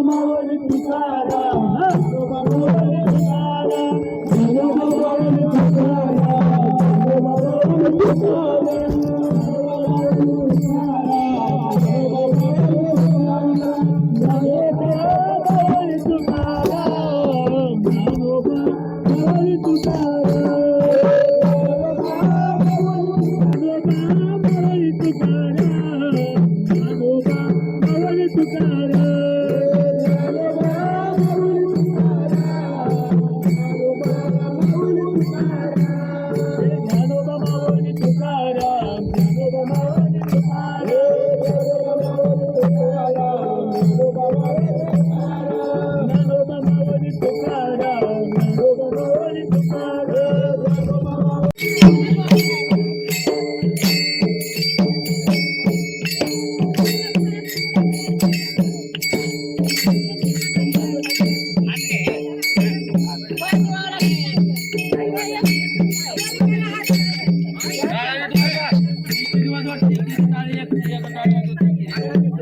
తుమరి పిసారా తుమరు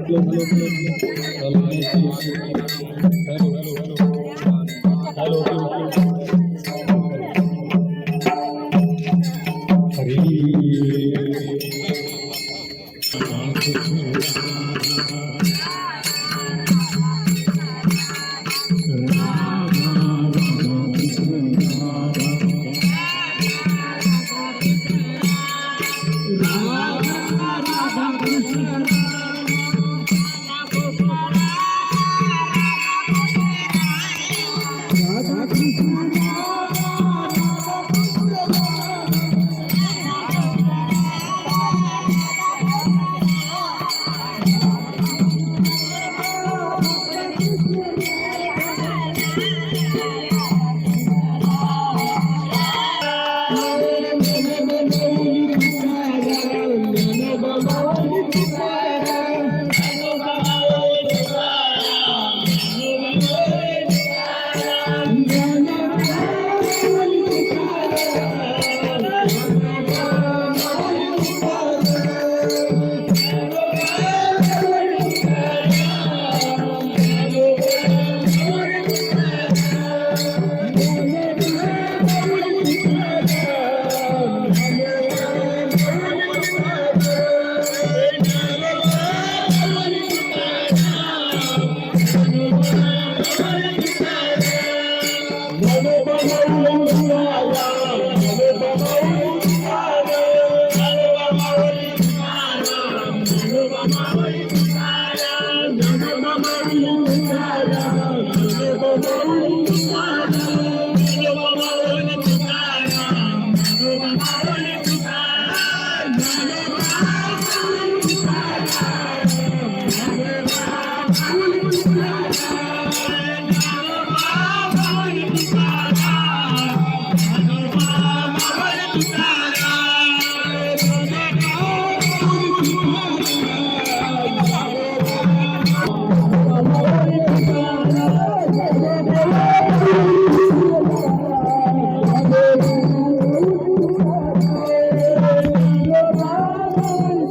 Thank you.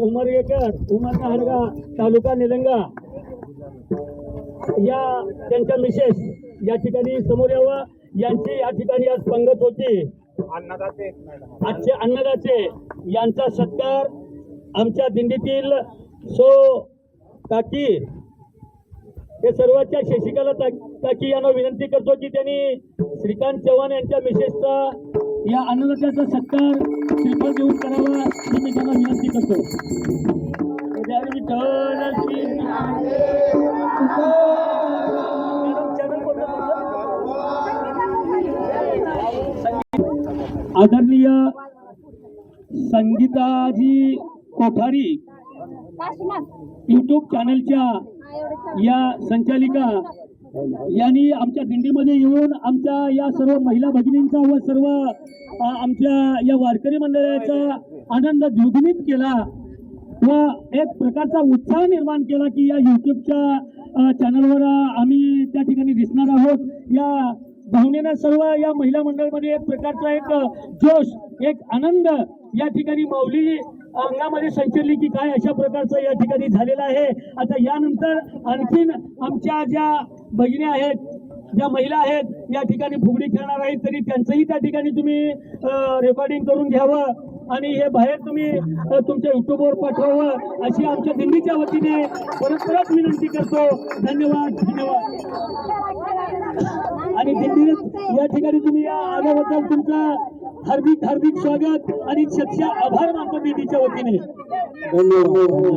Chavan उमरगेकर Umarga हडगा तालुका निलंगा. या त्यांच्या Mrs या ठिकाणी समोर यावं. यांची या ठिकाणी आज पंगत होती. आजचे अन्नदाते यांचा सत्कार आमच्या दिंडीतील सो काकी हे सर्वांच्या शशिकाला काकी यांना विनंती करतो की त्यांनी श्रीकांत चव्हाण यांच्या मिसेसचा या अन्नदात्याचा सत्कार श्रीफळ देऊन करावा ही मी त्यांना विनंती करतो? आदरणीय संगीताजी कोठारी युट्यूब चॅनलच्या या संचालिका यांनी आमच्या दिंडीमध्ये येऊन आमच्या या सर्व महिला भगिनींचा व सर्व आमच्या या वारकरी मंडळाचा आनंद द्विगुणित केला व एक प्रकारचा उत्साह निर्माण केला की या युट्यूबच्या चॅनलवर आम्ही त्या ठिकाणी दिसणार आहोत. या भावनेनं सर्व या महिला मंडळमध्ये एक प्रकारचा एक जोश एक आनंद या ठिकाणी माऊली अंगामध्ये संचरली की काय अशा प्रकारचं या ठिकाणी झालेलं आहे. आता यानंतर आणखीन आमच्या ज्या भगिनी आहेत ज्या महिला आहेत या ठिकाणी फुगडी खेळणार आहेत तरी त्यांचंही त्या ठिकाणी तुम्ही रेकॉर्डिंग करून घ्यावं आणि हे बाहेर तुम्ही तुमच्या युट्यूबवर पाठवावं अशी आमच्या दिल्लीच्या वतीने परत परत विनंती करतो. धन्यवाद धन्यवाद. आणि दिल्ली या ठिकाणी तुम्ही या आल्याबद्दल तुमचा हार्दिक हार्दिक स्वागत आणि सच्चा आभार मानतो मी तिच्या वतीने. हो, हो, हो.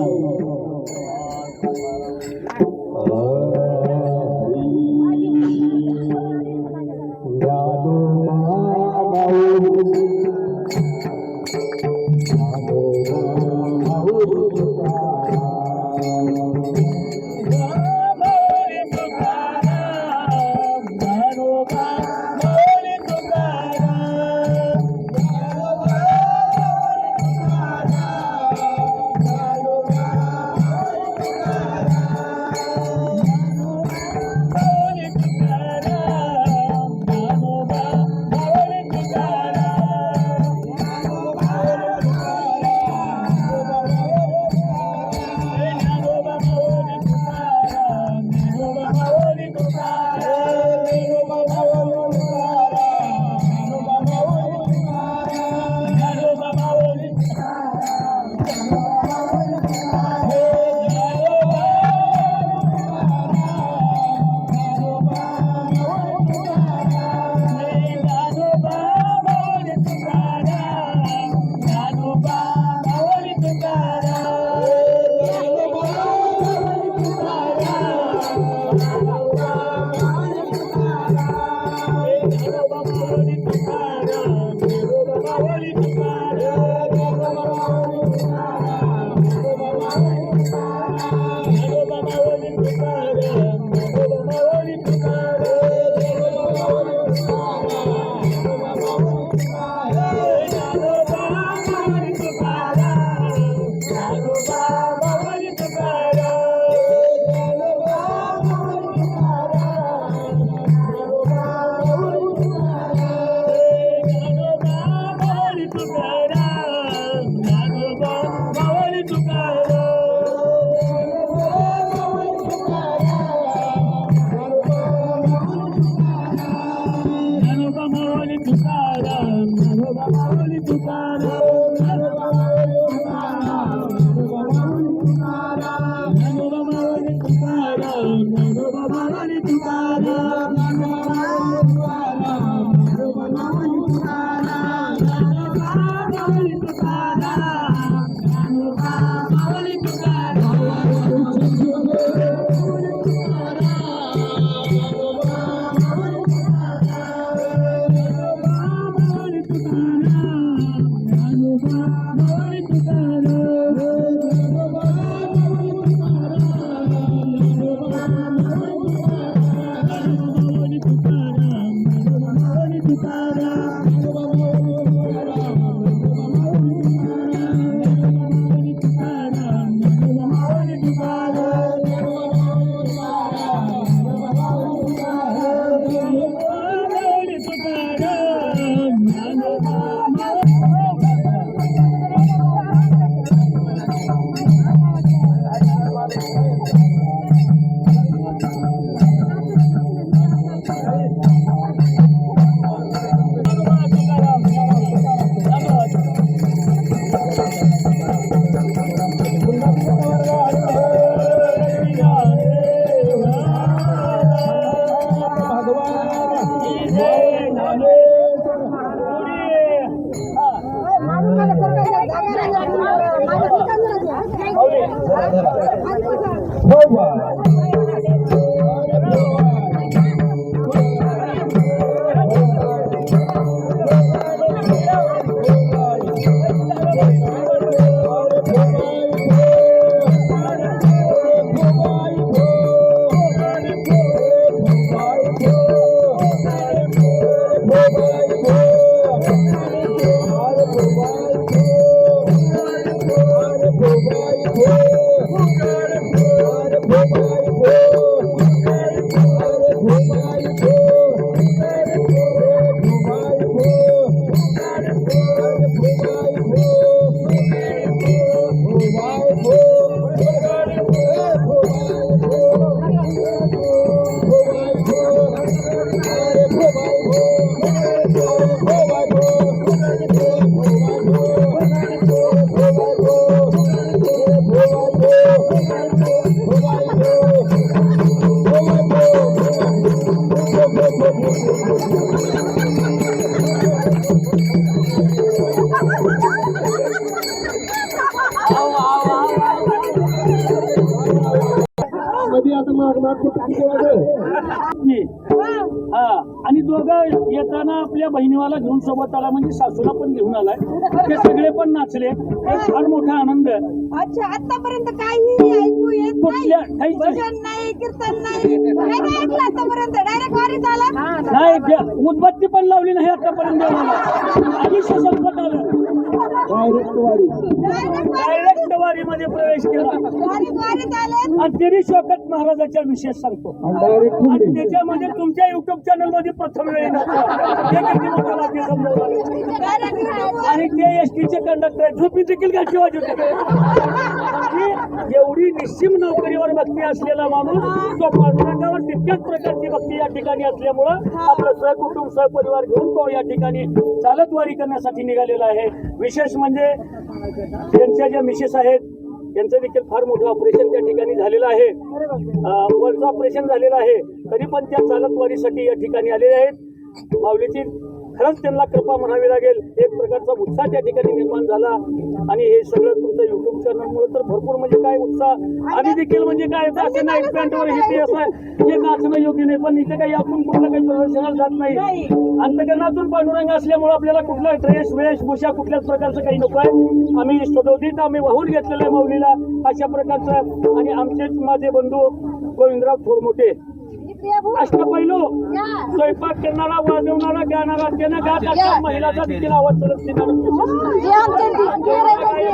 Yeah. येताना आपल्या बहिणीवाला घेऊन सोबत आला म्हणजे सासूला पण घेऊन आलाय. ते सगळे पण नाचले. एक फार मोठा आनंद अच्छा आतापर्यंत काही ऐकू येत कुठल्या नाही काहीच नाही. भजन नाही कीर्तन नाही. काही नाही ऐकलं आतापर्यंत. डायरेक्ट वारी झाला नाही दे- उदबत्ती पण लावली नाही आतापर्यंत. देवाला संकट आलं. डायरेक्ट वारीमध्ये प्रवेश केला. आणि तरी शोकत महाराजाच्या विशेष सांगतो. आणि त्याच्यामध्ये तुमच्या युट्यूब चॅनलमध्ये प्रथम वेळ येणार. किती मोठं भाग्य समजावं लागेल. आणि ते एस टीचे कंडक्टर झोपी देखील गाठी वाजवते. एवढी निश्चिम नोकरीवर भक्ती असलेला माणूस तो पांडुरंगावर तितक्याच प्रकारची भक्ती या ठिकाणी असल्यामुळं आपलं सहकुटुंब सहपरिवार घेऊन तो या ठिकाणी चालत वारी करण्यासाठी निघालेला आहे. विशेष म्हणजे त्यांच्या ज्या मिसेस आहेत त्यांचं देखील फार मोठं ऑपरेशन त्या ठिकाणी झालेलं आहे. अं, वरचं ऑपरेशन झालेलं आहे. तरी पण त्या चालत वारीसाठी या ठिकाणी आलेले आहेत. माऊलीची खरंच त्यांना कृपा म्हणावी लागेल. एक प्रकारचा उत्साह त्या ठिकाणी निर्माण झाला. आणि हे सगळं तुमचं युट्यूब चॅनलमुळे तर भरपूर म्हणजे काय उत्साह? आम्ही देखील म्हणजे काय असं नाही पॅन्टवर हे ते असं. हे नाचणं योग्य नाही? पण इथे काही आपण कुठलं काही प्रदर्शनाला जात नाही. अंतकरणातून पांडुरंग असल्यामुळे आपल्याला कुठला ड्रेस वेशभूषा कुठल्याच प्रकारचं काही नको आहे. आम्ही सदोदित आम्ही वाहून घेतलेलं आहे माऊलीला अशा प्रकारचं. आणि आमचेच माझे बंधू गोविंदराव थोरमोठे. अष्टपैलू स्वयंपाक करणारा वाजवणारा गाणारा त्यानं गात असल्या महिलाचा देखील आवाज चलत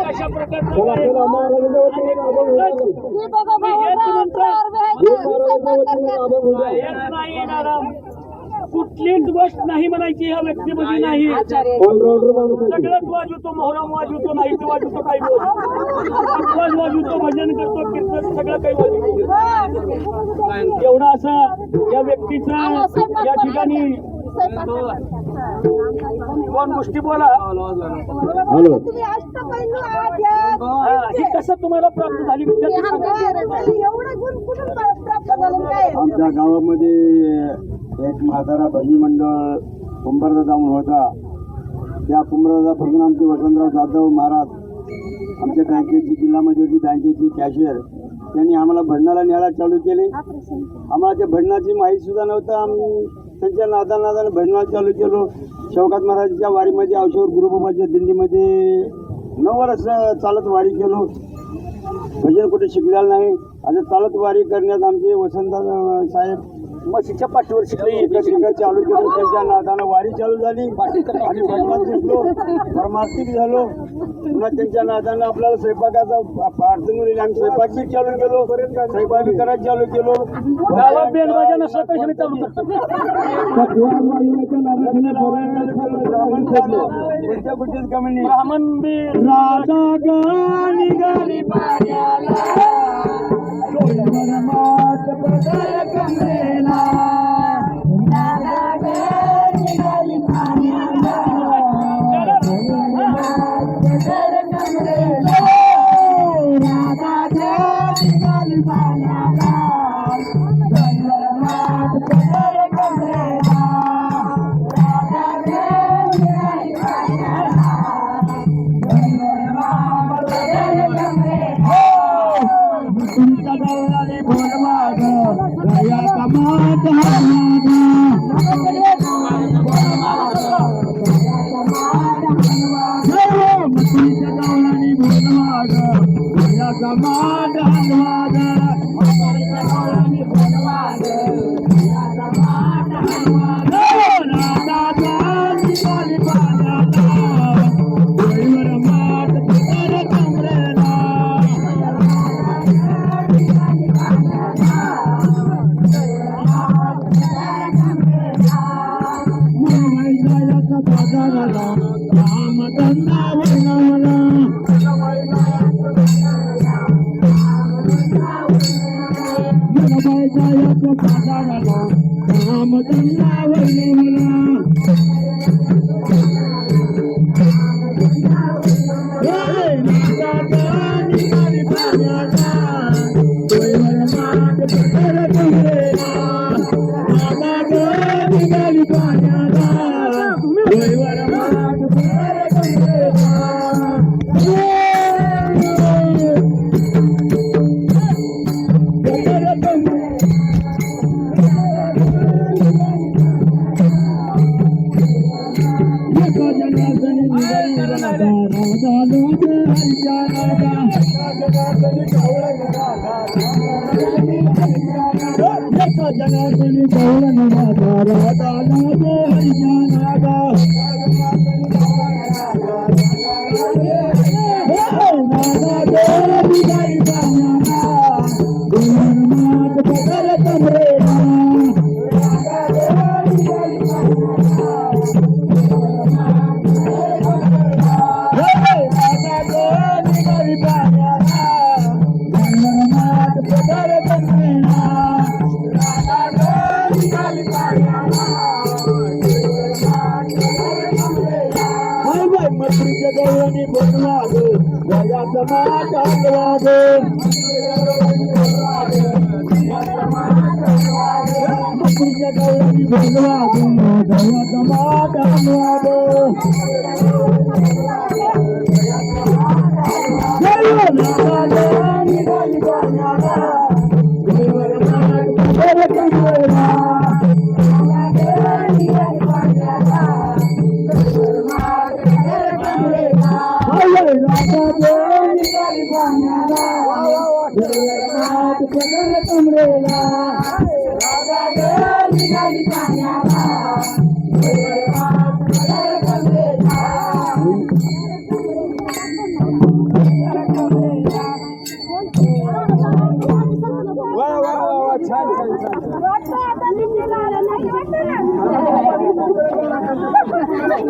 अशा प्रकारचं नाही मॅडम कुठलीच गोष्ट नाही म्हणायची ह्या व्यक्तीमध्ये नाही. सगळंच वाजवतो मोहरम वाजवतो नाही तो वाजवतो काही वाजवतो वाजवतो भजन करतो कीर्तन सगळं काही वाजवतो एवढा असा या व्यक्तीचा या ठिकाणी दोन गोष्टी बोला. या. हा, कसं तुम्हाला प्राप्त झाली? विद्यार्थी सांगा. एवढं गुण कुठून प्राप्त झालं काय? आमच्या गावामध्ये एक म्हातारा भजी मंडळ कुंभारदा जाऊन होता. त्या कुंभारदा पासून आमचे वसंतराव जाधव महाराज आमच्या बँकेची जिल्हा मध्यवर्ती बँकेची कॅशियर त्यांनी आम्हाला भंडणाला न्यायला चालू केले. आम्हाला त्या भंडणाची माहिती सुद्धा नव्हतं. आम्ही त्यांच्या नादा नादाने भंडणाला चालू केलो. शौकात महाराजांच्या वारीमध्ये औषध गुरुबाबाच्या दिंडीमध्ये नऊ वर्ष चालत वारी केलो. भजन कुठे शिकलेलं नाही. आता चालत वारी करण्यात आमचे वसंत साहेब म्हशीच्या पाठीवर शिकले इकडे तिकडे चालू केलं त्यांच्या नादानं वारी चालू झाली. आणि भगवान दिसलो परमार्थिक झालो. पुन्हा त्यांच्या नादानं आपल्याला स्वयंपाकाचा अडचण होईल आम्ही स्वयंपाक बी चालू केलो स्वयंपाक बी करायला चालू केलो. गावात बेलवाजा नसलं तर हे चालू ब्राह्मण बी राधा गाणी गाणी तुमच्या 呜呜 Mama. I'm not Sada वा